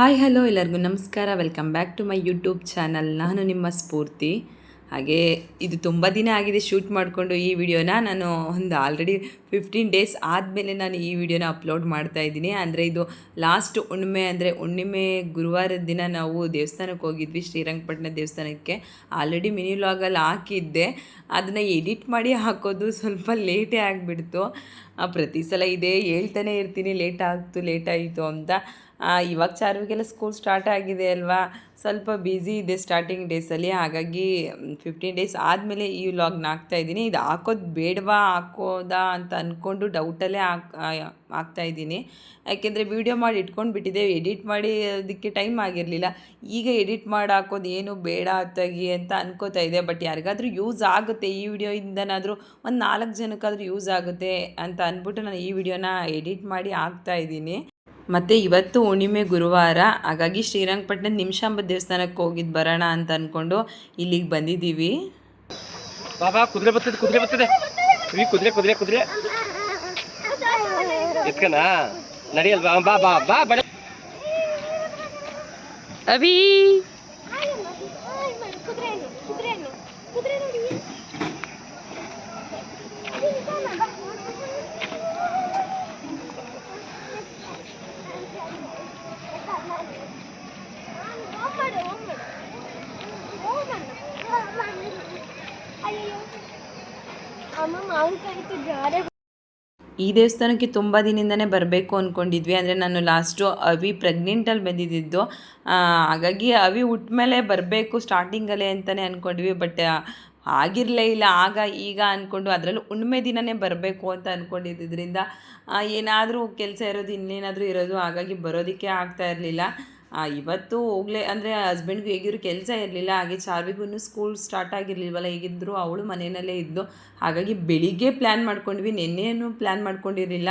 Hi, hello ಎಲ್ಲರಿಗೂ ನಮಸ್ಕಾರ. Welcome back to my YouTube channel ನಾನು ನಿಮ್ಮ ಸ್ಫೂರ್ತಿ. ಹಾಗೆ ಇದು ತುಂಬ ದಿನ ಆಗಿದೆ ಶೂಟ್ ಮಾಡಿಕೊಂಡು ಈ ವಿಡಿಯೋನ. ನಾನು ಒಂದು ಆಲ್ರೆಡಿ ಫಿಫ್ಟೀನ್ ಡೇಸ್ ಆದಮೇಲೆ ನಾನು ಈ ವಿಡಿಯೋನ ಅಪ್ಲೋಡ್ ಮಾಡ್ತಾ ಇದ್ದೀನಿ. ಅಂದರೆ ಇದು ಲಾಸ್ಟ್ ಹುಣ್ಣಿಮೆ, ಅಂದರೆ ಹುಣ್ಣಿಮೆ ಗುರುವಾರದ ದಿನ ನಾವು ದೇವಸ್ಥಾನಕ್ಕೆ ಹೋಗಿದ್ವಿ, ಶ್ರೀರಂಗಪಟ್ಟಣ ದೇವಸ್ಥಾನಕ್ಕೆ. ಆಲ್ರೆಡಿ ಮಿನಿ ವ್ಲಾಗಲ್ಲಿ ಹಾಕಿದ್ದೆ. ಅದನ್ನು ಎಡಿಟ್ ಮಾಡಿ ಹಾಕೋದು ಸ್ವಲ್ಪ ಲೇಟೇ ಆಗಿಬಿಡ್ತು. ಪ್ರತಿ ಸಲ ಇದೇ ಹೇಳ್ತಾನೆ ಇರ್ತೀನಿ, ಲೇಟ್ ಆಗ್ತು, ಲೇಟ್ ಅಂತ. ಇವಾಗ ಚಾರ್ವಿಗೆಲ್ಲ ಸ್ಕೂಲ್ ಸ್ಟಾರ್ಟ್ ಆಗಿದೆ ಅಲ್ವಾ? ಸ್ವಲ್ಪ ಬ್ಯುಸಿ ಇದೆ ಸ್ಟಾರ್ಟಿಂಗ್ ಡೇಸಲ್ಲಿ ಹಾಗಾಗಿ ಫಿಫ್ಟೀನ್ ಡೇಸ್ ಆದಮೇಲೆ ಈ ವ್ಲಾಗ್ನ ಹಾಕ್ತಾ ಇದ್ದೀನಿ. ಇದು ಹಾಕೋದು ಬೇಡವಾ, ಹಾಕೋದಾ ಅಂತ ಅಂದ್ಕೊಂಡು ಡೌಟಲ್ಲೇ ಹಾಕ್ ಹಾಕ್ತಾಯಿದ್ದೀನಿ ಯಾಕೆಂದರೆ ವೀಡಿಯೋ ಮಾಡಿ ಇಟ್ಕೊಂಡು ಬಿಟ್ಟಿದ್ದೆ. ಎಡಿಟ್ ಮಾಡಿ ಅದಕ್ಕೆ ಟೈಮ್ ಆಗಿರಲಿಲ್ಲ. ಈಗ ಎಡಿಟ್ ಮಾಡಿ ಹಾಕೋದು ಏನು ಬೇಡ ಅತ್ತಾಗಿ ಅಂತ ಅನ್ಕೋತಾ ಇದೆ ಬಟ್ ಯಾರಿಗಾದರೂ ಯೂಸ್ ಆಗುತ್ತೆ. ಈ ವಿಡಿಯೋಯಿಂದನಾದರೂ ಒಂದು ನಾಲ್ಕು ಜನಕ್ಕಾದರೂ ಯೂಸ್ ಆಗುತ್ತೆ ಅಂತ ಅಂದ್ಬಿಟ್ಟು ನಾನು ಈ ವಿಡಿಯೋನ ಎಡಿಟ್ ಮಾಡಿ ಹಾಕ್ತಾ ಇದ್ದೀನಿ. ಮತ್ತು ಇವತ್ತು ಹುಣ್ಣಿಮೆ ಗುರುವಾರ ಹಾಗಾಗಿ ಶ್ರೀರಂಗಪಟ್ಟಣ ನಿಮಿಷಾಂಬ ದೇವಸ್ಥಾನಕ್ಕೆ ಹೋಗಿದ್ದು ಬರೋಣ ಅಂತ ಅಂದ್ಕೊಂಡು ಇಲ್ಲಿಗೆ ಬಂದಿದ್ದೀವಿ. ಬಾಬಾ ಕುದುರೆ ಬರ್ತದೆ ಕುದುರೆ ಬರ್ತದೆ. ಈ ಕುದುರೆ ಕುದುರೆ ಕುದುರೆ. ಎತ್ಕನಾ ನಡಿಯಲ್ವಾ? ಬಾ ಬಾ ಬಾ ಬಡ ಅಭಿ! ಈ ದೇವಸ್ಥಾನಕ್ಕೆ ತುಂಬ ದಿನದಿಂದನೇ ಬರಬೇಕು ಅಂದ್ಕೊಂಡಿದ್ವಿ ಅಂದರೆ ನಾನು ಲಾಸ್ಟು ಅವಿ ಪ್ರೆಗ್ನೆಂಟಲ್ಲಿ ಬಂದಿದ್ದಿದ್ದು ಹಾಗಾಗಿ ಅವಿ ಮೇಲೆ ಬರಬೇಕು ಸ್ಟಾರ್ಟಿಂಗಲ್ಲೇ ಅಂತಲೇ ಅಂದ್ಕೊಂಡ್ವಿ ಬಟ್ ಆಗಿರಲೇ ಇಲ್ಲ, ಆಗ ಈಗ ಅಂದ್ಕೊಂಡು ಅದರಲ್ಲೂ ಹುಣ್ಣಿಮೆ ದಿನನೇ ಬರಬೇಕು ಅಂತ ಅಂದ್ಕೊಂಡಿದ್ದರಿಂದ ಏನಾದರೂ ಕೆಲಸ ಇರೋದು, ಇನ್ನೇನಾದರೂ ಇರೋದು, ಹಾಗಾಗಿ ಬರೋದಕ್ಕೆ ಆಗ್ತಾ ಇರಲಿಲ್ಲ. ಇವತ್ತು ಹೋಗ್ಲೇ, ಅಂದರೆ ಹಸ್ಬೆಂಡ್ಗೂ ಹೇಗಿರೋ ಕೆಲಸ ಇರಲಿಲ್ಲ, ಹಾಗೆ ಚಾರ್ವಿಗೂ ಸ್ಕೂಲ್ ಸ್ಟಾರ್ಟ್ ಆಗಿರಲಿಲ್ವಲ್ಲ ಹೇಗಿದ್ದರು ಅವಳು ಮನೆಯಲ್ಲೇ ಇದ್ದು ಹಾಗಾಗಿ ಬೆಳಿಗ್ಗೆ ಪ್ಲ್ಯಾನ್ ಮಾಡ್ಕೊಂಡ್ವಿ ನಿನ್ನೆಯೂ ಪ್ಲ್ಯಾನ್ ಮಾಡ್ಕೊಂಡಿರಲಿಲ್ಲ.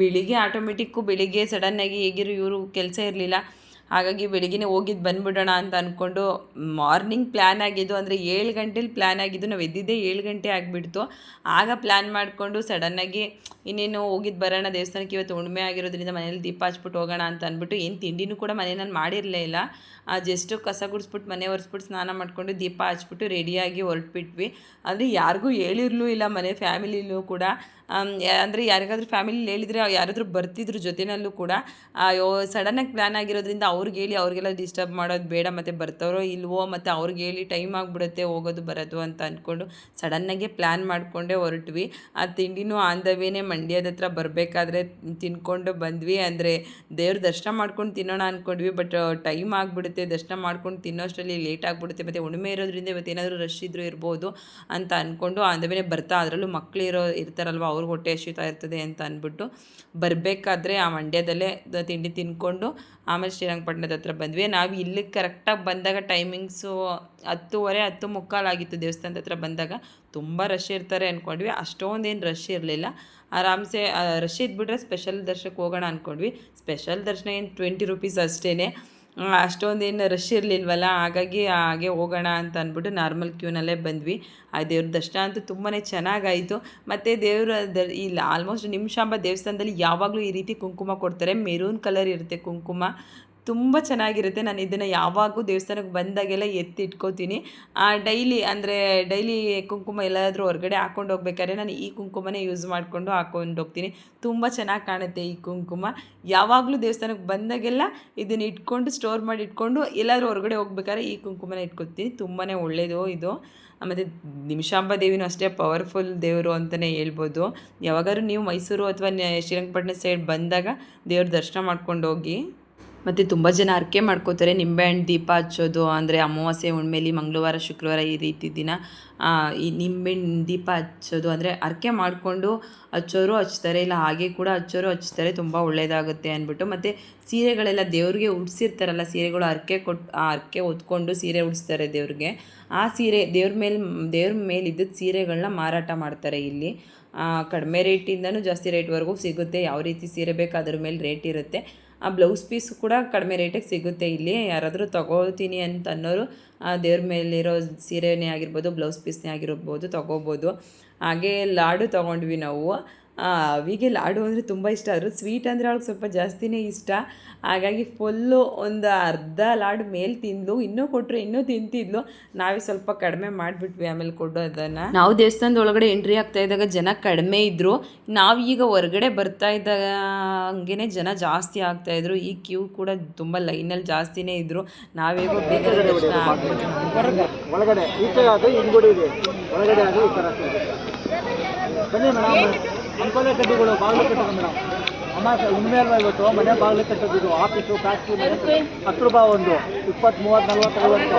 ಬೆಳಿಗ್ಗೆ ಆಟೋಮೆಟಿಕ್ಕು ಬೆಳಿಗ್ಗೆ ಸಡನ್ನಾಗಿ ಹೇಗಿರೋ ಇವರು ಕೆಲಸ ಇರಲಿಲ್ಲ. ಹಾಗಾಗಿ ಬೆಳಿಗ್ಗೆನೇ ಹೋಗಿದ್ದು ಬಂದ್ಬಿಡೋಣ ಅಂತ ಅಂದ್ಕೊಂಡು ಮಾರ್ನಿಂಗ್ ಪ್ಲ್ಯಾನ್ ಆಗಿದ್ದು ಅಂದರೆ ಏಳು ಗಂಟೆಲಿ ಪ್ಲ್ಯಾನ್ ಆಗಿದ್ದು ನಾವು ಎದ್ದಿದ್ದೇ ಏಳು ಗಂಟೆ ಆಗಿಬಿಡ್ತು. ಆಗ ಪ್ಲ್ಯಾನ್ ಮಾಡಿಕೊಂಡು ಸಡನ್ನಾಗಿ ಇನ್ನೇನು ಹೋಗಿದ್ದು ಬರೋಣ ದೇವಸ್ಥಾನಕ್ಕೆ ಇವತ್ತು ಉಣ್ಮೆ ಆಗಿರೋದ್ರಿಂದ ಮನೇಲಿ ದೀಪ ಹಚ್ಬಿಟ್ಟು ಹೋಗೋಣ ಅಂತ ಅಂದ್ಬಿಟ್ಟು ಏನು ತಿಂಡಿನೂ ಕೂಡ ಮನೆಯಲ್ಲಿ ಮಾಡಿರಲೇ ಇಲ್ಲ. ಜಸ್ಟ್ ಕಸ ಗುಡಿಸ್ಬಿಟ್ಟು ಮನೆ ಒರೆಸ್ಬಿಟ್ಟು ಸ್ನಾನ ಮಾಡಿಕೊಂಡು ದೀಪ ಹಚ್ಬಿಟ್ಟು ರೆಡಿಯಾಗಿ ಹೊರಟ್ಬಿಟ್ವಿ. ಅಂದರೆ ಯಾರಿಗೂ ಹೇಳಿರ್ಲೂ ಇಲ್ಲ, ಮನೆ ಫ್ಯಾಮಿಲಿಲೂ ಕೂಡ. ಅಂದರೆ ಯಾರಿಗಾದ್ರೂ ಫ್ಯಾಮಿಲಿ ಹೇಳಿದರೆ ಯಾರಾದರೂ ಬರ್ತಿದ್ರು ಜೊತೆನಲ್ಲೂ ಕೂಡ, ಅಯ್ಯೋ ಸಡನ್ನಾಗಿ ಪ್ಲ್ಯಾನ್ ಆಗಿರೋದ್ರಿಂದ ಅವ್ರಿಗೆ ಹೇಳಿ, ಅವ್ರಿಗೆಲ್ಲ ಡಿಸ್ಟರ್ಬ್ ಮಾಡೋದು ಬೇಡ, ಮತ್ತು ಬರ್ತಾರೋ ಇಲ್ವೋ, ಮತ್ತು ಅವ್ರಿಗೆ ಹೇಳಿ ಟೈಮ್ ಆಗಿಬಿಡುತ್ತೆ ಹೋಗೋದು ಬರೋದು ಅಂತ ಅಂದ್ಕೊಂಡು ಸಡನ್ನಾಗೆ ಪ್ಲ್ಯಾನ್ ಮಾಡಿಕೊಂಡೇ ಹೊರಟ್ವಿ. ಆ ತಿಂಡಿನೂ ಆನ್ ದ ಮಂಡ್ಯದ ಹತ್ರ ಬರಬೇಕಾದ್ರೆ ತಿನ್ಕೊಂಡು ಬಂದ್ವಿ. ಅಂದರೆ ದೇವ್ರ ದರ್ಶನ ಮಾಡ್ಕೊಂಡು ತಿನ್ನೋಣ ಅಂದ್ಕೊಂಡ್ವಿ ಬಟ್ ಟೈಮ್ ಆಗಿಬಿಡುತ್ತೆ. ದರ್ಶನ ಮಾಡ್ಕೊಂಡು ತಿನ್ನೋಷ್ಟರಲ್ಲಿ ಲೇಟ್ ಆಗಿಬಿಡುತ್ತೆ. ಮತ್ತು ಉಣಿಮೆ ಇರೋದ್ರಿಂದ ಇವತ್ತು ಏನಾದರೂ ರಶ್ ಇದ್ದರೂ ಇರ್ಬೋದು ಅಂತ ಅಂದ್ಕೊಂಡು ಅಂದಮೇಲೆ ಬರ್ತಾ ಅದರಲ್ಲೂ ಇರೋ ಇರ್ತಾರಲ್ವ ಅವ್ರಿಗೆ ಹೊಟ್ಟೆ ಹಸಿತಾ ಇರ್ತದೆ ಅಂತ ಅಂದ್ಬಿಟ್ಟು ಬರಬೇಕಾದ್ರೆ ಆ ಮಂಡ್ಯದಲ್ಲೇ ತಿಂಡಿ ತಿನ್ಕೊಂಡು ಆಮೇಲೆ ಶ್ರೀರಂಗಪಟ್ಟಣದ ಹತ್ರ ಬಂದ್ವಿ. ನಾವು ಇಲ್ಲಿಗೆ ಕರೆಕ್ಟಾಗಿ ಬಂದಾಗ ಟೈಮಿಂಗ್ಸು ಹತ್ತುವರೆ, ಹತ್ತು ಮುಕ್ಕಾಲಾಗಿತ್ತು ದೇವಸ್ಥಾನದ ಹತ್ರ ಬಂದಾಗ. ತುಂಬ ರಶ್ ಇರ್ತಾರೆ ಅಂದ್ಕೊಂಡ್ವಿ ಅಷ್ಟೊಂದೇನು ರಶ್ ಇರಲಿಲ್ಲ. ಆರಾಮ್ಸೆ ರಶ್ ಇದ್ಬಿಟ್ರೆ ಸ್ಪೆಷಲ್ ದರ್ಶನಕ್ಕೆ ಹೋಗೋಣ ಅಂದ್ಕೊಂಡ್ವಿ ಸ್ಪೆಷಲ್ ದರ್ಶನ ಏನು ಟ್ವೆಂಟಿ ರುಪೀಸ್ ಅಷ್ಟೇ ಅಷ್ಟೊಂದೇನು ರಶ್ ಇರಲಿಲ್ವಲ್ಲ, ಹಾಗಾಗಿ ಹಾಗೆ ಹೋಗೋಣ ಅಂತ ಅಂದ್ಬಿಟ್ಟು ನಾರ್ಮಲ್ ಕ್ಯೂನಲ್ಲೇ ಬಂದ್ವಿ. ಆ ದೇವ್ರ ದರ್ಶನ ಅಂತೂ ತುಂಬಾ ಚೆನ್ನಾಗಾಯಿತು. ಮತ್ತು ದೇವ್ರ ದ, ಇಲ್ಲಿ ಆಲ್ಮೋಸ್ಟ್ ನಿಮಿಷಾಂಬ ದೇವಸ್ಥಾನದಲ್ಲಿ ಯಾವಾಗಲೂ ಈ ರೀತಿ ಕುಂಕುಮ ಕೊಡ್ತಾರೆ. ಮೆರೂನ್ ಕಲರ್ ಇರುತ್ತೆ ಕುಂಕುಮ. ತುಂಬ ಚೆನ್ನಾಗಿರುತ್ತೆ. ನಾನು ಇದನ್ನು ಯಾವಾಗೂ ದೇವಸ್ಥಾನಕ್ಕೆ ಬಂದಾಗೆಲ್ಲ ಎತ್ತಿ ಇಟ್ಕೋತೀನಿ ಡೈಲಿ ಅಂದರೆ ಡೈಲಿ ಕುಂಕುಮ ಎಲ್ಲಾದರೂ ಹೊರಗಡೆ ಹಾಕ್ಕೊಂಡು ಹೋಗ್ಬೇಕಾದ್ರೆ ನಾನು ಈ ಕುಂಕುಮನೇ ಯೂಸ್ ಮಾಡಿಕೊಂಡು ಹಾಕೊಂಡು ಹೋಗ್ತೀನಿ. ತುಂಬ ಚೆನ್ನಾಗಿ ಕಾಣುತ್ತೆ ಈ ಕುಂಕುಮ. ಯಾವಾಗಲೂ ದೇವಸ್ಥಾನಕ್ಕೆ ಬಂದಾಗೆಲ್ಲ ಇದನ್ನು ಇಟ್ಕೊಂಡು, ಸ್ಟೋರ್ ಮಾಡಿ ಇಟ್ಕೊಂಡು ಎಲ್ಲಾದರೂ ಹೊರಗಡೆ ಹೋಗ್ಬೇಕಾದ್ರೆ ಈ ಕುಂಕುಮನ ಇಟ್ಕೊತೀನಿ. ತುಂಬಾ ಒಳ್ಳೆಯದು ಇದು. ಮತ್ತು ನಿಮಿಷಾಂಬ ದೇವಿನೂ ಅಷ್ಟೇ ಪವರ್ಫುಲ್ ದೇವರು ಅಂತಲೇ ಹೇಳ್ಬೋದು. ಯಾವಾಗಾದ್ರೂ ನೀವು ಮೈಸೂರು ಅಥವಾ ಶ್ರೀರಂಗಪಟ್ಟಣ ಸೈಡ್ ಬಂದಾಗ ದೇವ್ರ ದರ್ಶನ ಮಾಡ್ಕೊಂಡು ಹೋಗಿ. ಮತ್ತು ತುಂಬ ಜನ ಅರ್ಕೆ ಮಾಡ್ಕೋತಾರೆ. ನಿಂಬೆಹಣ್ಣು ದೀಪ ಹಚ್ಚೋದು, ಅಂದರೆ ಅಮಾವಾಸ್ಯೆ ಹುಣ್ಮೇಲಿ, ಮಂಗಳವಾರ, ಶುಕ್ರವಾರ ಈ ರೀತಿ ದಿನ ಈ ನಿಂಬೆಹಣ್ಣು ದೀಪ ಹಚ್ಚೋದು, ಅಂದರೆ ಅರ್ಕೆ ಮಾಡಿಕೊಂಡು ಹಚ್ಚೋರು ಹಚ್ತಾರೆ, ಇಲ್ಲ ಹಾಗೆ ಕೂಡ ಹಚ್ಚೋರು ಹಚ್ತಾರೆ, ತುಂಬ ಒಳ್ಳೆಯದಾಗುತ್ತೆ ಅಂದ್ಬಿಟ್ಟು. ಮತ್ತು ಸೀರೆಗಳೆಲ್ಲ ದೇವ್ರಿಗೆ ಉಡ್ಸಿರ್ತಾರಲ್ಲ, ಸೀರೆಗಳು ಅರ್ಕೆ ಕೊಟ್ಟು ಆ ಅರ್ಕೆ ಹೊತ್ಕೊಂಡು ಸೀರೆ ಉಡಿಸ್ತಾರೆ ದೇವ್ರಿಗೆ. ಆ ಸೀರೆ ದೇವ್ರ ಮೇಲೆ ದೇವ್ರ ಮೇಲೆ ಇದ್ದಿದ್ದ ಸೀರೆಗಳನ್ನ ಮಾರಾಟ ಮಾಡ್ತಾರೆ ಇಲ್ಲಿ. ಕಡಿಮೆ ರೇಟಿಂದನೂ ಜಾಸ್ತಿ ರೇಟ್ವರೆಗೂ ಸಿಗುತ್ತೆ. ಯಾವ ರೀತಿ ಸೀರೆ ಬೇಕು ಅದ್ರ ಮೇಲೆ ರೇಟ್ ಇರುತ್ತೆ. ಆ ಬ್ಲೌಸ್ ಪೀಸು ಕೂಡ ಕಡಿಮೆ ರೇಟಿಗೆ ಸಿಗುತ್ತೆ ಇಲ್ಲಿ. ಯಾರಾದರೂ ತಗೋತೀನಿ ಅಂತ ಅನ್ನೋರು, ಆ ದೇವ್ರ ಮೇಲಿರೋ ಸೀರೆನೇ ಆಗಿರ್ಬೋದು, ಬ್ಲೌಸ್ ಪೀಸ್ನೇ ಆಗಿರ್ಬೋದು ತೊಗೋಬೋದು. ಹಾಗೆ ಲಾಡು ತೊಗೊಂಡ್ವಿ ನಾವು. ಅವಿಗೆ ಲಾಡು ಅಂದರೆ ತುಂಬ ಇಷ್ಟ. ಆದರೂ ಸ್ವೀಟ್ ಅಂದರೆ ಅವಳಿಗೆ ಸ್ವಲ್ಪ ಜಾಸ್ತಿನೇ ಇಷ್ಟ. ಹಾಗಾಗಿ ಫುಲ್ಲು ಒಂದು ಅರ್ಧ ಲಾಡು ಮೇಲೆ ತಿಂದ್ಲು. ಇನ್ನೂ ಕೊಟ್ಟರೆ ಇನ್ನೂ ತಿಂತಿದ್ಲು. ನಾವೇ ಸ್ವಲ್ಪ ಕಡಿಮೆ ಮಾಡಿಬಿಟ್ವಿ ಆಮೇಲೆ ಕೊಡೋದನ್ನು. ನಾವು ದೇವಸ್ಥಾನದ ಒಳಗಡೆ ಎಂಟ್ರಿ ಆಗ್ತಾ ಇದ್ದಾಗ ಜನ ಕಡಿಮೆ ಇದ್ದರು ನಾವು ಈಗ ಹೊರಗಡೆ ಬರ್ತಾ ಇದ್ದಾಗ ಹಂಗೇ ಜನ ಜಾಸ್ತಿ ಆಗ್ತಾ ಇದ್ರು. ಈ ಕ್ಯೂ ಕೂಡ ತುಂಬ ಲೈನಲ್ಲಿ ಜಾಸ್ತಿನೇ ಇದ್ದರು ನಾವೇಗೋ ಬೇಗ ದರ್ಶನ ಆಗ್ಬಿಡ್ತು ನಮ್ಗೆ. ಒಳಗಡೆ ಈಚೆ ಅದು ಹಿಂಗುಡಿ ಇದೆ. ಒಳಗಡೆ ಅದು ಈ ಥರ ಬನ್ನಿ ಮೇಡಮ್. ಅಂಕೋಲೆ ಕಡ್ಡಿಗಳು ಬಾಗಿಲು ಕಟ್ಟೋದು ಮೇಡಮ್. ಅಮ್ಮ ಹುಣ್ಣಿಮೆ ಅಲ್ವಾ ಇವತ್ತು? ಮನೆ ಬಾಗಿಲು ಕಟ್ಟೋದು ಆಫೀಸು ಫ್ಯಾಕ್ಟ್ರಿ ಹತ್ತು ರೂಪಾಯಿ ಒಂದು ಇಪ್ಪತ್ತು ಮೂವತ್ತು ನಲ್ವತ್ತು ಐವತ್ತು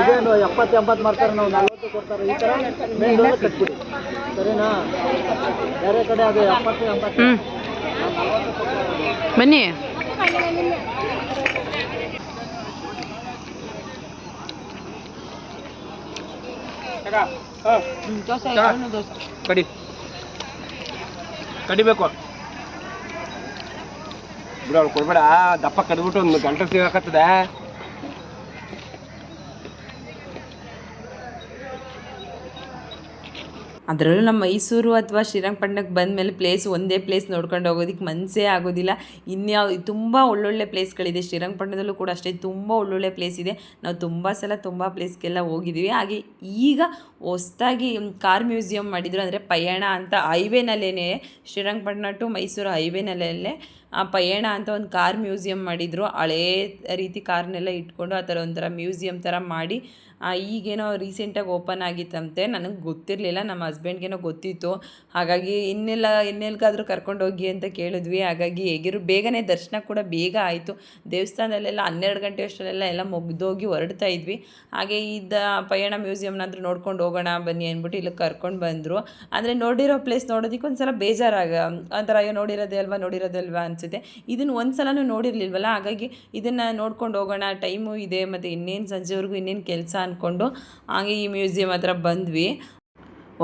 ಇದೇನು ಎಪ್ಪತ್ತು ಎಂಬತ್ತು ಮಾಡ್ತಾರೆ ನಾವು ನಲ್ವತ್ತು ಕೊಡ್ತಾರೆ. ಈ ಥರ ಮೇಲ್ಗಡೆ ಕಟ್ಬಿಡಿ. ಸರಿನಾ? ಬೇರೆ ಕಡೆ ಅದು ಎಪ್ಪತ್ತು ಎಂಬತ್ತು ಬನ್ನಿ. ಕಡಿ. ಕಡಿಬೇಕು. ಬಿಡು ಅವ್ಳು ಕೊಡ್ಬೇಡ. ದಪ್ಪ ಕಡ್ಬಿಟ್ಟು ಒಂದು ಗಂಟೆ ಸಿಗಾಕತ್ತದೆ ಅದರಲ್ಲೂ ನಮ್ಮ ಮೈಸೂರು ಅಥವಾ ಶ್ರೀರಂಗಪಟ್ಟಣಕ್ಕೆ ಬಂದ ಮೇಲೆ ಪ್ಲೇಸ್ ಒಂದೇ ಪ್ಲೇಸ್ ನೋಡ್ಕೊಂಡು ಹೋಗೋದಕ್ಕೆ ಮನಸ್ಸೇ ಆಗೋದಿಲ್ಲ. ಇನ್ಯಾವ, ತುಂಬ ಒಳ್ಳೊಳ್ಳೆ ಪ್ಲೇಸ್ಗಳಿದೆ ಶ್ರೀರಂಗಪಟ್ಟಣದಲ್ಲೂ ಕೂಡ ಅಷ್ಟೇ ತುಂಬ ಒಳ್ಳೊಳ್ಳೆ ಪ್ಲೇಸ್ ಇದೆ. ನಾವು ತುಂಬ ಸಲ ತುಂಬ ಪ್ಲೇಸ್ಗೆಲ್ಲ ಹೋಗಿದ್ದೀವಿ. ಹಾಗೆ ಈಗ ಹೊಸ್ದಾಗಿ ಕಾರ್ ಮ್ಯೂಸಿಯಂ ಮಾಡಿದ್ರು ಅಂದರೆ ಪಯಣ ಅಂತ ಹೈವೇನಲ್ಲೇ ಶ್ರೀರಂಗಪಟ್ಟಣ ಟು ಮೈಸೂರು ಹೈವೇನಲ್ಲೇ ಆ ಪಯಣ ಅಂತ ಒಂದು ಕಾರ್ ಮ್ಯೂಸಿಯಂ ಮಾಡಿದರು. ಹಳೇ ರೀತಿ ಕಾರ್ನೆಲ್ಲ ಇಟ್ಕೊಂಡು ಆ ಥರ ಒಂಥರ ಮ್ಯೂಸಿಯಂ ಥರ ಮಾಡಿ ಈಗೇನೋ ರೀಸೆಂಟಾಗಿ ಓಪನ್ ಆಗಿತ್ತಂತೆ, ನನಗೆ ಗೊತ್ತಿರಲಿಲ್ಲ, ನಮ್ಮ ಹಸ್ಬೆಂಡ್ಗೇನೋ ಗೊತ್ತಿತ್ತು. ಹಾಗಾಗಿ ಇನ್ನೆಲ್ಲ, ಇನ್ನೆಲ್ಗಾದರೂ ಕರ್ಕೊಂಡೋಗಿ ಅಂತ ಕೇಳಿದ್ವಿ. ಹಾಗಾಗಿ ಹೇಗಿರು ಬೇಗನೆ ದರ್ಶನ ಕೂಡ ಬೇಗ ಆಯಿತು. ದೇವಸ್ಥಾನದಲ್ಲೆಲ್ಲ ಹನ್ನೆರಡು ಗಂಟೆ ಅಷ್ಟರಲ್ಲೆಲ್ಲ ಎಲ್ಲ ಮುಗ್ದೋಗಿ ಹೊರಡ್ತಾ ಇದ್ವಿ. ಹಾಗೆ ಇದ್ದ ಪಯಣ ಮ್ಯೂಸಿಯಮ್ನಾದ್ರೂ ನೋಡ್ಕೊಂಡು ಹೋಗೋಣ ಬನ್ನಿ ಅಂದ್ಬಿಟ್ಟು ಇಲ್ಲಿ ಕರ್ಕೊಂಡು ಬಂದರು. ಅಂದರೆ ನೋಡಿರೋ ಪ್ಲೇಸ್ ನೋಡೋದಕ್ಕೆ ಒಂದ್ಸಲ ಬೇಜಾರಾಗ, ಒಂಥರ ಅಯ್ಯೋ ನೋಡಿರೋದೇ ಅಲ್ವಾ ನೋಡಿರೋದೇ ಅಲ್ವಾ ಅನಿಸುತ್ತೆ. ಇದನ್ನು ಒಂದು ಸಲನೂ ನೋಡಿರಲಿಲ್ವಲ್ಲ? ಹಾಗಾಗಿ ಇದನ್ನು ನೋಡ್ಕೊಂಡು ಹೋಗೋಣ, ಟೈಮು ಇದೆ, ಮತ್ತು ಇನ್ನೇನು ಸಂಜೆವರೆಗೂ ಇನ್ನೇನು ಕೆಲಸ ಅಂದ್ಕೊಂಡು ಹಾಗೆ ಈ ಮ್ಯೂಸಿಯಂ ಹತ್ರ ಬಂದ್ವಿ.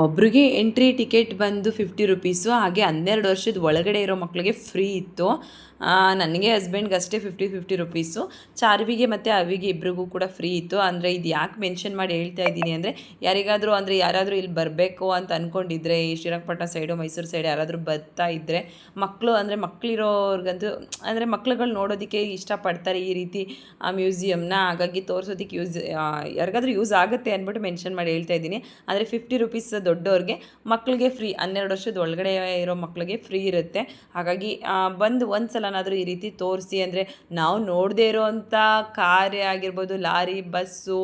ಒಬ್ರಿಗೆ ಎಂಟ್ರಿ ಟಿಕೆಟ್ ಬಂದು ಫಿಫ್ಟಿ ರುಪೀಸು ಹಾಗೆ ಹನ್ನೆರಡು ವರ್ಷದ ಒಳಗಡೆ ಇರೋ ಮಕ್ಕಳಿಗೆ ಫ್ರೀ ಇತ್ತು. ನನಗೆ ಹಸ್ಬೆಂಡ್ಗೆ ಅಷ್ಟೇ ಫಿಫ್ಟಿ ಫಿಫ್ಟಿ ರುಪೀಸು ಚಾರ್ವಿಗೆ ಮತ್ತು ಅವಿಗೆ ಇಬ್ಬರಿಗೂ ಕೂಡ ಫ್ರೀ ಇತ್ತು. ಅಂದರೆ ಇದು ಯಾಕೆ ಮೆನ್ಷನ್ ಮಾಡಿ ಹೇಳ್ತಾ ಇದ್ದೀನಿ ಅಂದರೆ, ಯಾರಿಗಾದರೂ ಅಂದರೆ ಯಾರಾದರೂ ಇಲ್ಲಿ ಬರಬೇಕು ಅಂತ ಅಂದ್ಕೊಂಡಿದ್ರೆ ಈ ಶ್ರೀರಂಗಪಟ್ಟಣ ಸೈಡು ಮೈಸೂರು ಸೈಡ್ ಯಾರಾದರೂ ಬರ್ತಾ ಇದ್ದರೆ ಮಕ್ಕಳು ಅಂದರೆ ಮಕ್ಕಳಿರೋರ್ಗಂತೂ ಅಂದರೆ ಮಕ್ಳುಗಳು ನೋಡೋದಕ್ಕೆ ಇಷ್ಟಪಡ್ತಾರೆ ಈ ರೀತಿ, ಆ ಮ್ಯೂಸಿಯಮ್ನ ಹಾಗಾಗಿ ತೋರಿಸೋದಕ್ಕೆ ಯೂಸ್ ಯಾರಿಗಾದರೂ ಯೂಸ್ ಆಗುತ್ತೆ ಅಂದ್ಬಿಟ್ಟು ಮೆನ್ಷನ್ ಮಾಡಿ ಹೇಳ್ತಾ ಇದ್ದೀನಿ. ಅಂದರೆ ಫಿಫ್ಟಿ ರುಪೀಸ್ ದೊಡ್ಡವ್ರಿಗೆ ಮಕ್ಕಳಿಗೆ ಫ್ರೀ ಹನ್ನೆರಡು ವರ್ಷದ ಒಳಗಡೆ ಇರೋ ಮಕ್ಕಳಿಗೆ ಫ್ರೀ ಇರುತ್ತೆ. ಹಾಗಾಗಿ ಬಂದು ಒಂದು ಸಲನಾದರೂ ಈ ರೀತಿ ತೋರಿಸಿ ಅಂದರೆ ನಾವು ನೋಡದೇ ಇರೋವಂಥ ಕಾರ್ಯ ಆಗಿರ್ಬೋದು, ಲಾರಿ, ಬಸ್ಸು,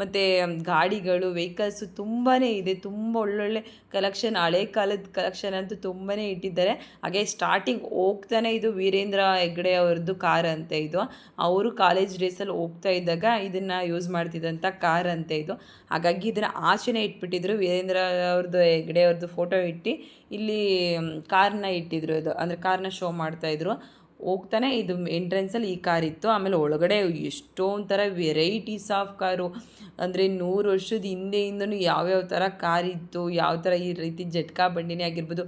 ಮತ್ತು ಗಾಡಿಗಳು ವೆಹಿಕಲ್ಸು ತುಂಬಾ ಇದೆ. ತುಂಬ ಒಳ್ಳೊಳ್ಳೆ ಕಲೆಕ್ಷನ್ ಹಳೆ ಕಾಲದ ಕಲೆಕ್ಷನ್ ಅಂತೂ ತುಂಬಾ ಇಟ್ಟಿದ್ದಾರೆ. ಹಾಗೆ ಸ್ಟಾರ್ಟಿಂಗ್ ಹೋಗ್ತಾನೆ ಇದು ವೀರೇಂದ್ರ ಹೆಗ್ಡೆ ಅವ್ರದ್ದು ಕಾರ್ ಅಂತೆ ಇದು. ಅವರು ಕಾಲೇಜ್ ಡೇಸಲ್ಲಿ ಹೋಗ್ತಾ ಇದ್ದಾಗ ಇದನ್ನು ಯೂಸ್ ಮಾಡ್ತಿದ್ದಂಥ ಕಾರ್ ಅಂತೆ ಇದು. ಹಾಗಾಗಿ ಇದನ್ನು ಆಚೆನೇ ಇಟ್ಬಿಟ್ಟಿದ್ರು. ವೀರೇಂದ್ರ ಅವ್ರದ್ದು ಹೆಗ್ಡೆ ಅವ್ರದ್ದು ಫೋಟೋ ಇಟ್ಟು ಇಲ್ಲಿ ಕಾರ್ನ ಇಟ್ಟಿದ್ರು ಇದು. ಅಂದರೆ ಕಾರ್ನ ಶೋ ಮಾಡ್ತಾಯಿದ್ರು ಹೋಗ್ತಾನೆ ಇದು ಎಂಟ್ರೆನ್ಸಲ್ಲಿ ಈ ಕಾರ್ ಇತ್ತು. ಆಮೇಲೆ ಒಳಗಡೆ ಎಷ್ಟೊಂದು ಥರ ವೆರೈಟೀಸ್ ಆಫ್ ಕಾರು ಅಂದರೆ ನೂರು ವರ್ಷದ ಹಿಂದೆಯಿಂದನೂ ಯಾವ್ಯಾವ ಥರ ಕಾರ್ ಇತ್ತು, ಯಾವ ಥರ ಈ ರೀತಿ ಜಟ್ಕಾ ಬಂಡಿನೇ ಆಗಿರ್ಬೋದು.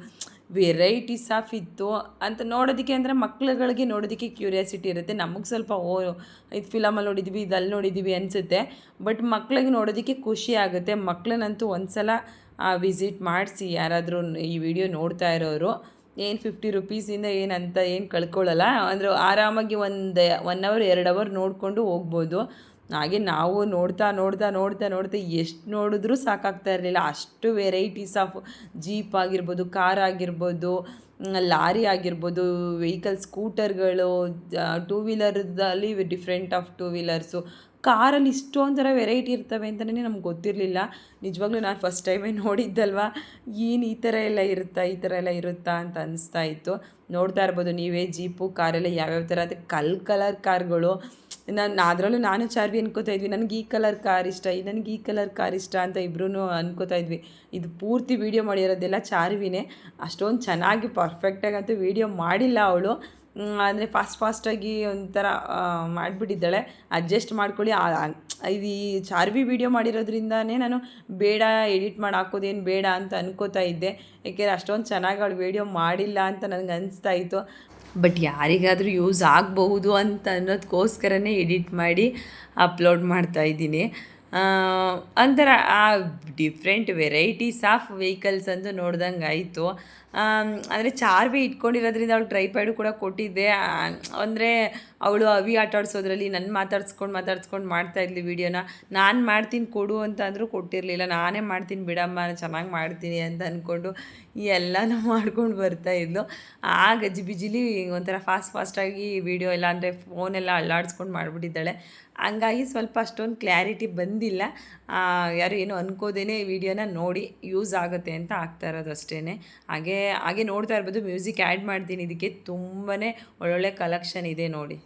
ವೆರೈಟೀಸ್ ಆಫ್ ಇತ್ತು. ಅಂತ ನೋಡೋದಕ್ಕೆ ಅಂದರೆ ಮಕ್ಳುಗಳಿಗೆ ನೋಡೋದಕ್ಕೆ ಕ್ಯೂರಿಯಾಸಿಟಿ ಇರುತ್ತೆ. ನಮಗೆ ಸ್ವಲ್ಪ, ಓ ಇದು ಫಿಲಮಲ್ಲಿ ನೋಡಿದ್ವಿ ಇದಲ್ಲಿ ಅಲ್ಲಿ ನೋಡಿದ್ದೀವಿ ಅನಿಸುತ್ತೆ. ಬಟ್ ಮಕ್ಳಿಗೆ ನೋಡೋದಕ್ಕೆ ಖುಷಿ ಆಗುತ್ತೆ. ಮಕ್ಳನ್ನಂತೂ ಒಂದು ಸಲ ವಿಸಿಟ್ ಮಾಡಿಸಿ. ಯಾರಾದರೂ ಈ ವಿಡಿಯೋ ನೋಡ್ತಾ ಇರೋರು, ಏನು ಫಿಫ್ಟಿ ರುಪೀಸಿಂದ ಏನಂತ ಏನು ಕಳ್ಕೊಳ್ಳಲ್ಲ ಅಂದರೆ ಆರಾಮಾಗಿ ಒಂದು ಒನ್ ಅವರ್ ಎರಡು ಅವರ್ ನೋಡಿಕೊಂಡು ಹೋಗ್ಬೋದು. ಹಾಗೆ ನಾವು ನೋಡ್ತಾ ನೋಡ್ತಾ ನೋಡ್ತಾ ನೋಡ್ತಾ ಎಷ್ಟು ನೋಡಿದ್ರೂ ಸಾಕಾಗ್ತಾ ಇರಲಿಲ್ಲ. ಅಷ್ಟು ವೆರೈಟೀಸ್ ಆಫ್ ಜೀಪ್ ಆಗಿರ್ಬೋದು ಕಾರ್ ಆಗಿರ್ಬೋದು, ಲಾರಿ ಆಗಿರ್ಬೋದು ವೆಹಿಕಲ್ ಸ್ಕೂಟರ್ಗಳು ಟೂ ವೀಲರ್ದಲ್ಲಿ ಡಿಫ್ರೆಂಟ್ ಆಫ್ ಟೂ ವೀಲರ್ಸು ಕಾರಲ್ಲಿ ಇಷ್ಟೊಂದು ಥರ ವೆರೈಟಿ ಇರ್ತವೆ ಅಂತಲೇ ನಮ್ಗೆ ಗೊತ್ತಿರಲಿಲ್ಲ. ನಿಜವಾಗ್ಲೂ ನಾನು ಫಸ್ಟ್ ಟೈಮೇ ನೋಡಿದ್ದಲ್ವಾ? ಏನು ಈ ಥರ ಎಲ್ಲ ಇರುತ್ತಾ, ಈ ಥರ ಎಲ್ಲ ಇರುತ್ತಾ ಅಂತ ಅನಿಸ್ತಾ ಇತ್ತು. ನೋಡ್ತಾ ಇರ್ಬೋದು, ನೀವೇ ಜೀಪು ಕಾರೆಲ್ಲ ಯಾವ್ಯಾವ ಥರ ಅದು ಕಲ್ ಕಲರ್ ಕಾರ್ಗಳು ನಾನು ಅದರಲ್ಲೂ ನಾನು ಚಾರ್ವಿ ಅನ್ಕೋತಾ ಇದ್ವಿ, ನನಗೆ ಈ ಕಲರ್ ಕಾರ್ ಇಷ್ಟ, ನನಗೆ ಈ ಕಲರ್ ಕಾರ್ ಇಷ್ಟ ಅಂತ ಇಬ್ಬರೂ ಅನ್ಕೋತಾ ಇದ್ವಿ. ಇದು ಪೂರ್ತಿ ವೀಡಿಯೋ ಮಾಡಿರೋದೆಲ್ಲ ಚಾರ್ವಿನೇ. ಅಷ್ಟೊಂದು ಚೆನ್ನಾಗಿ ಪರ್ಫೆಕ್ಟಾಗಿ ಅಂತೂ ವೀಡಿಯೋ ಮಾಡಿಲ್ಲ ಅವಳು. ಅಂದರೆ ಫಾಸ್ಟ್ ಫಾಸ್ಟಾಗಿ ಒಂಥರ ಮಾಡಿಬಿಟ್ಟಿದ್ದಾಳೆ. ಅಡ್ಜಸ್ಟ್ ಮಾಡ್ಕೊಳ್ಳಿ. ಇದು ಈ ಚಾರ್ವಿ ವೀಡಿಯೋ ಮಾಡಿರೋದ್ರಿಂದನೇ ನಾನು ಬೇಡ, ಎಡಿಟ್ ಮಾಡಿ, ಹಾಕೋದೇನು ಬೇಡ ಅಂತ ಅನ್ಕೋತಾ ಇದ್ದೆ. ಯಾಕೆಂದರೆ ಅಷ್ಟೊಂದು ಚೆನ್ನಾಗಿ ಅವಳು ವೀಡಿಯೋ ಮಾಡಿಲ್ಲ ಅಂತ ನನಗೆ ಅನಿಸ್ತಾ ಇತ್ತು. ಬಟ್ ಯಾರಿಗಾದರೂ ಯೂಸ್ ಆಗಬಹುದು ಅಂತ ಅನ್ನೋದಕ್ಕೋಸ್ಕರನೇ ಎಡಿಟ್ ಮಾಡಿ ಅಪ್ಲೋಡ್ ಮಾಡ್ತಾ ಇದ್ದೀನಿ. ಅಂತರ ಆ ಡಿಫ್ರೆಂಟ್ ವೆರೈಟೀಸ್ ಆಫ್ ವೆಹಿಕಲ್ಸ್ ಅಂತ ನೋಡ್ದಂಗೆ ಆಯಿತು ಅಂದರೆ ಚಾರ್ವಿ ಇಟ್ಕೊಂಡಿರೋದ್ರಿಂದ ಅವಳು ಡ್ರೈ ಪ್ಯಾಡು ಕೂಡ ಕೊಟ್ಟಿದ್ದೆ. ಅಂದರೆ ಅವಳು ಅವಿ ಆಟ ಆಡ್ಸೋದ್ರಲ್ಲಿ ನನ್ನ ಮಾತಾಡ್ಸ್ಕೊಂಡು ಮಾತಾಡ್ಸ್ಕೊಂಡು ಮಾಡ್ತಾ ಇದ್ಲಿ ವೀಡಿಯೋನ. ನಾನು ಮಾಡ್ತೀನಿ ಕೊಡು ಅಂತ ಅಂದರೂ ಕೊಟ್ಟಿರಲಿಲ್ಲ. ನಾನೇ ಮಾಡ್ತೀನಿ ಬಿಡಮ್ಮ, ನಾನು ಚೆನ್ನಾಗಿ ಮಾಡ್ತೀನಿ ಅಂತ ಅಂದ್ಕೊಂಡು ಎಲ್ಲನೂ ಮಾಡ್ಕೊಂಡು ಬರ್ತಾ ಇದ್ಲು. ಆ, ಗಜ್ಜಿ ಬಿಜಿಲಿ ಒಂಥರ ಫಾಸ್ಟ್ ಫಾಸ್ಟಾಗಿ ವೀಡಿಯೋ ಎಲ್ಲ ಅಂದರೆ ಫೋನೆಲ್ಲ ಅಲ್ಲಾಡಿಸ್ಕೊಂಡು ಮಾಡಿಬಿಟ್ಟಿದ್ದಾಳೆ. ಹಂಗಾಗಿ ಸ್ವಲ್ಪ ಅಷ್ಟೊಂದು ಕ್ಲ್ಯಾರಿಟಿ ಬಂದಿಲ್ಲ. ಯಾರು ಏನು ಅನ್ಕೋದೇನೆ ವಿಡಿಯೋನ ನೋಡಿ ಯೂಸ್ ಆಗುತ್ತೆ ಅಂತ ಆಗ್ತಾ ಇರೋದು ಅಷ್ಟೇ ಹಾಗೆ ಹಾಗೆ ನೋಡ್ತಾ ಇರ್ಬೋದು ಮ್ಯೂಸಿಕ್ ಆ್ಯಡ್ ಮಾಡ್ತೀನಿ. ಇದಕ್ಕೆ ತುಂಬಾ ಒಳ್ಳೊಳ್ಳೆ ಕಲೆಕ್ಷನ್ ಇದೆ ನೋಡಿ.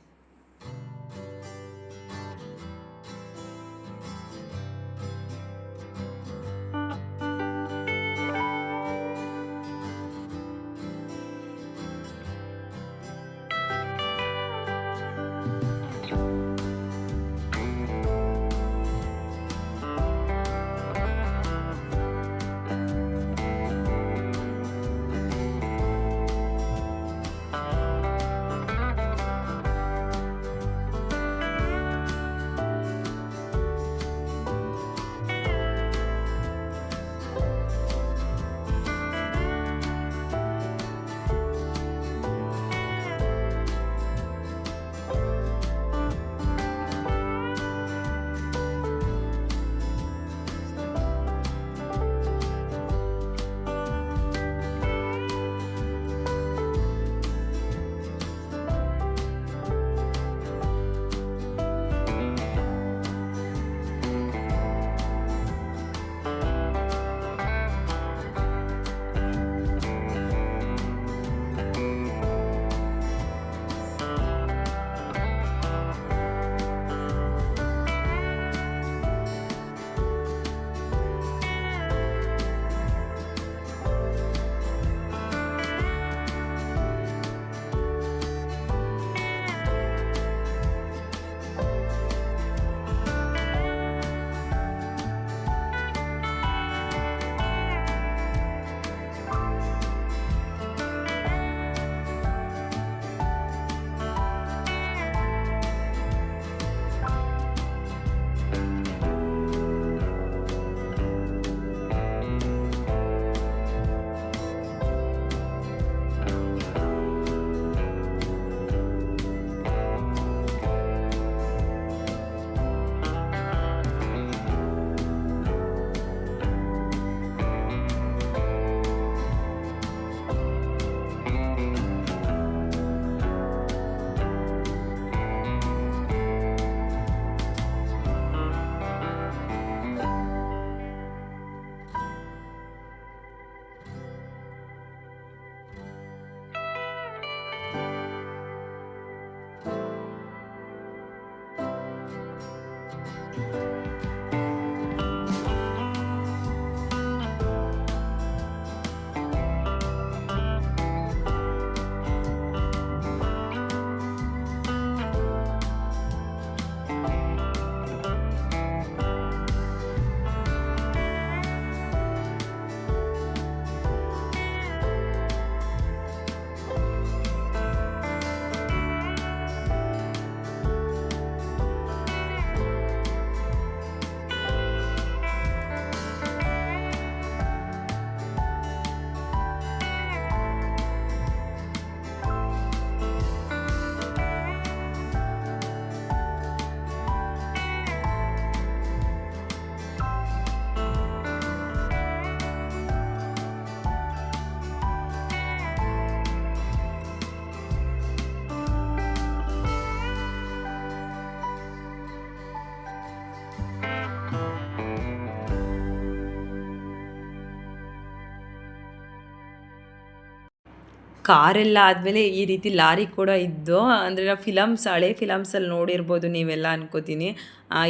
ಕಾರೆಲ್ಲ ಆದಮೇಲೆ ಈ ರೀತಿ ಲಾರಿ ಕೂಡ ಇದ್ದು, ಅಂದರೆ ನಾವು ಫಿಲಮ್ಸ್, ಹಳೆ ಫಿಲಮ್ಸಲ್ಲಿ ನೋಡಿರ್ಬೋದು ನೀವೆಲ್ಲ ಅನ್ಕೋತೀನಿ.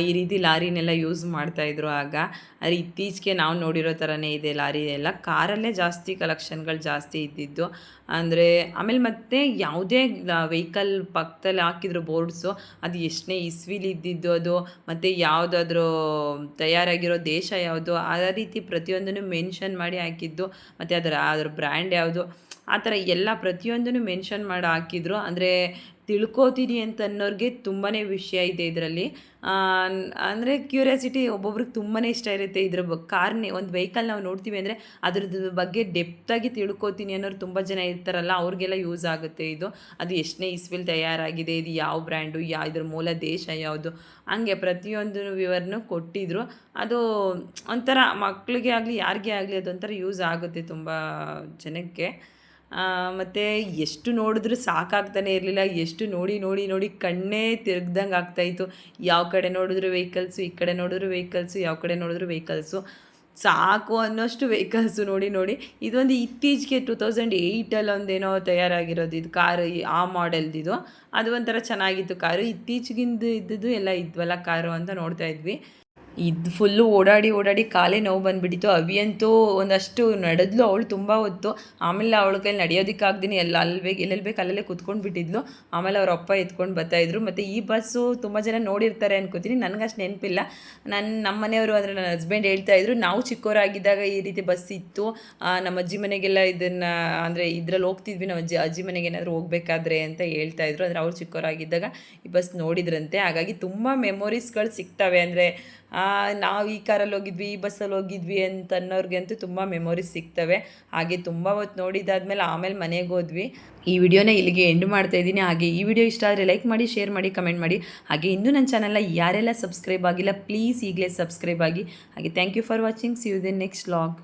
ಈ ರೀತಿ ಲಾರಿನೆಲ್ಲ ಯೂಸ್ ಮಾಡ್ತಾಯಿದ್ರು ಆಗ. ಆದರೆ ಇತ್ತೀಚೆಗೆ ನಾವು ನೋಡಿರೋ ಥರನೇ ಇದೆ ಲಾರಿ ಎಲ್ಲ. ಕಾರಲ್ಲೇ ಜಾಸ್ತಿ ಕಲೆಕ್ಷನ್ಗಳು ಜಾಸ್ತಿ ಇದ್ದಿದ್ದು. ಅಂದರೆ ಆಮೇಲೆ ಮತ್ತೆ ಯಾವುದೇ ವೆಹಿಕಲ್ ಪಕ್ಕದಲ್ಲಿ ಹಾಕಿದ್ರು ಬೋರ್ಡ್ಸು, ಅದು ಎಷ್ಟನೇ ಇಸ್ವಿಲಿ ಇದ್ದಿದ್ದು ಅದು, ಮತ್ತು ಯಾವುದಾದ್ರೂ ತಯಾರಾಗಿರೋ ದೇಶ ಯಾವುದು, ಆ ರೀತಿ ಪ್ರತಿಯೊಂದನ್ನು ಮೆನ್ಷನ್ ಮಾಡಿ ಹಾಕಿದ್ದು, ಮತ್ತು ಅದರ, ಅದ್ರ ಬ್ರ್ಯಾಂಡ್ ಯಾವುದು. ಆ ಥರ ಎಲ್ಲ ಪ್ರತಿಯೊಂದನ್ನು ಮೆನ್ಷನ್ ಮಾಡಿ ಹಾಕಿದ್ರು. ಅಂದರೆ ತಿಳ್ಕೊತೀನಿ ಅಂತ ಅನ್ನೋರಿಗೆ ತುಂಬಾ ವಿಷಯ ಇದೆ ಇದರಲ್ಲಿ. ಅಂದರೆ ಕ್ಯೂರಿಯಾಸಿಟಿ ಒಬ್ಬೊಬ್ರಿಗೆ ತುಂಬಾ ಇಷ್ಟ ಇರುತ್ತೆ ಇದ್ರ ಕಾರ್ನೇ ಒಂದು ವೆಹಿಕಲ್ ನಾವು ನೋಡ್ತೀವಿ ಅಂದರೆ ಅದ್ರದ್ದು ಬಗ್ಗೆ ಡೆಪ್ತಾಗಿ ತಿಳ್ಕೊತೀನಿ ಅನ್ನೋರು ತುಂಬ ಜನ ಇರ್ತಾರಲ್ಲ, ಅವ್ರಿಗೆಲ್ಲ ಯೂಸ್ ಆಗುತ್ತೆ ಇದು. ಅದು ಎಷ್ಟನೇ ಇಸ್ವಿಲ್ ತಯಾರಾಗಿದೆ, ಇದು ಯಾವ ಬ್ರ್ಯಾಂಡು ಯಾವ ಇದ್ರ ಮೂಲ ದೇಶ ಯಾವುದು, ಹಂಗೆ ಪ್ರತಿಯೊಂದು ವಿವರನೂ ಕೊಟ್ಟಿದ್ರು. ಅದು ಒಂಥರ ಮಕ್ಕಳಿಗೆ ಆಗಲಿ, ಯಾರಿಗೆ ಆಗಲಿ ಅದೊಂಥರ ಯೂಸ್ ಆಗುತ್ತೆ ತುಂಬ ಜನಕ್ಕೆ. ಮತ್ತು ಎಷ್ಟು ನೋಡಿದ್ರು ಸಾಕಾಗ್ತಾನೆ ಇರಲಿಲ್ಲ, ಎಷ್ಟು ನೋಡಿ ನೋಡಿ ನೋಡಿ ಕಣ್ಣೇ ತಿರ್ಗ್ದಂಗೆ ಆಗ್ತಾಯಿತ್ತು. ಯಾವ ಕಡೆ ನೋಡಿದ್ರು ವೆಹಿಕಲ್ಸು ಈ ಕಡೆ ನೋಡಿದ್ರು ವೆಹಿಕಲ್ಸು ಯಾವ ಕಡೆ ನೋಡಿದ್ರು ವೆಹಿಕಲ್ಸು ಸಾಕು ಅನ್ನೋಷ್ಟು ವೆಹಿಕಲ್ಸು ನೋಡಿ ನೋಡಿ. ಇದೊಂದು ಇತ್ತೀಚೆಗೆ ಟೂ ತೌಸಂಡ್ ಏಯ್ಟಲ್ಲಿ ಒಂದೇನೋ ತಯಾರಾಗಿರೋದು, ಇದು ಕಾರು ಆ ಮಾಡೆಲ್ದಿದು ಅದು ಒಂಥರ ಚೆನ್ನಾಗಿತ್ತು ಕಾರು. ಇತ್ತೀಚೆಗಿಂದು ಇದ್ದದ್ದು ಎಲ್ಲ ಇದ್ವಲ್ಲ ಕಾರು ಅಂತ ನೋಡ್ತಾ ಇದ್ವಿ. ಇದು ಫುಲ್ಲು ಓಡಾಡಿ ಓಡಾಡಿ ಕಾಲೇ ನೋವು ಬಂದುಬಿಟ್ಟಿತ್ತು. ಅವಿಯಂತೂ ಒಂದಷ್ಟು ನಡೆದ್ಲು. ಅವಳು ತುಂಬ ಹೊತ್ತು. ಆಮೇಲೆ ಅವಳ ಕೈಲಿ ನಡೆಯೋದಕ್ಕಾಗ್ದಿನಿ ಎಲ್ಲ ಅಲ್ಲಿ ಬೇಕು ಎಲ್ಲೆಲ್ಲಿ ಬೇಕು ಅಲ್ಲಲ್ಲೇ ಕುತ್ಕೊಂಡು ಬಿಟ್ಟಿದ್ಲು. ಆಮೇಲೆ ಅವ್ರ ಅಪ್ಪ ಎತ್ಕೊಂಡು ಬರ್ತಾಯಿದ್ರು ಮತ್ತು ಈ ಬಸ್ಸು ತುಂಬ ಜನ ನೋಡಿರ್ತಾರೆ ಅನ್ಕೋತೀನಿ. ನನಗಷ್ಟು ನೆನಪಿಲ್ಲ. ನನ್ನ ನಮ್ಮ ಮನೆಯವರು ಅಂದರೆ ನನ್ನ ಹಸ್ಬೆಂಡ್ ಹೇಳ್ತಾ ಇದ್ರು, ನಾವು ಚಿಕ್ಕವರಾಗಿದ್ದಾಗ ಈ ರೀತಿ ಬಸ್ ಇತ್ತು. ನಮ್ಮ ಅಜ್ಜಿ ಮನೆಗೆಲ್ಲ ಇದನ್ನು, ಅಂದರೆ ಇದ್ರಲ್ಲಿ ಹೋಗ್ತಿದ್ವಿ. ನಮ್ಮ ಅಜ್ಜಿ ಅಜ್ಜಿ ಮನೆಗೆ ಏನಾದರೂ ಹೋಗ್ಬೇಕಾದ್ರೆ ಅಂತ ಹೇಳ್ತಾ ಇದ್ರು. ಅಂದರೆ ಅವ್ರು ಚಿಕ್ಕವರಾಗಿದ್ದಾಗ ಈ ಬಸ್ ನೋಡಿದ್ರಂತೆ. ಹಾಗಾಗಿ ತುಂಬ ಮೆಮೊರೀಸ್ಗಳು ಸಿಗ್ತವೆ. ಅಂದರೆ ನಾವು ಈ ಕಾರಲ್ಲಿ ಹೋಗಿದ್ವಿ, ಈ ಬಸ್ಸಲ್ಲಿ ಹೋಗಿದ್ವಿ ಅಂತ ಅನ್ನೋರ್ಗಂತೂ ತುಂಬ ಮೆಮೊರೀಸ್ ಸಿಗ್ತವೆ. ಹಾಗೆ ತುಂಬ ಹೊತ್ತು ನೋಡಿದಾದ್ಮೇಲೆ ಆಮೇಲೆ ಮನೆಗೆ ಹೋದ್ವಿ. ಈ ವಿಡಿಯೋನ ಇಲ್ಲಿಗೆ ಎಂಡ್ ಮಾಡ್ತಾ ಇದ್ದೀನಿ. ಹಾಗೆ ಈ ವಿಡಿಯೋ ಇಷ್ಟ ಆದರೆ ಲೈಕ್ ಮಾಡಿ ಶೇರ್ ಮಾಡಿ ಕಮೆಂಟ್ ಮಾಡಿ. ಹಾಗೆ ಇನ್ನೂ ನನ್ನ ಚಾನಲ್ನ ಯಾರೆಲ್ಲ ಸಬ್ಸ್ಕ್ರೈಬ್ ಆಗಿಲ್ಲ ಪ್ಲೀಸ್ ಈಗಲೇ ಸಬ್ಸ್ಕ್ರೈಬ್ ಆಗಿ. ಹಾಗೆ thank you for watching see you then next vlog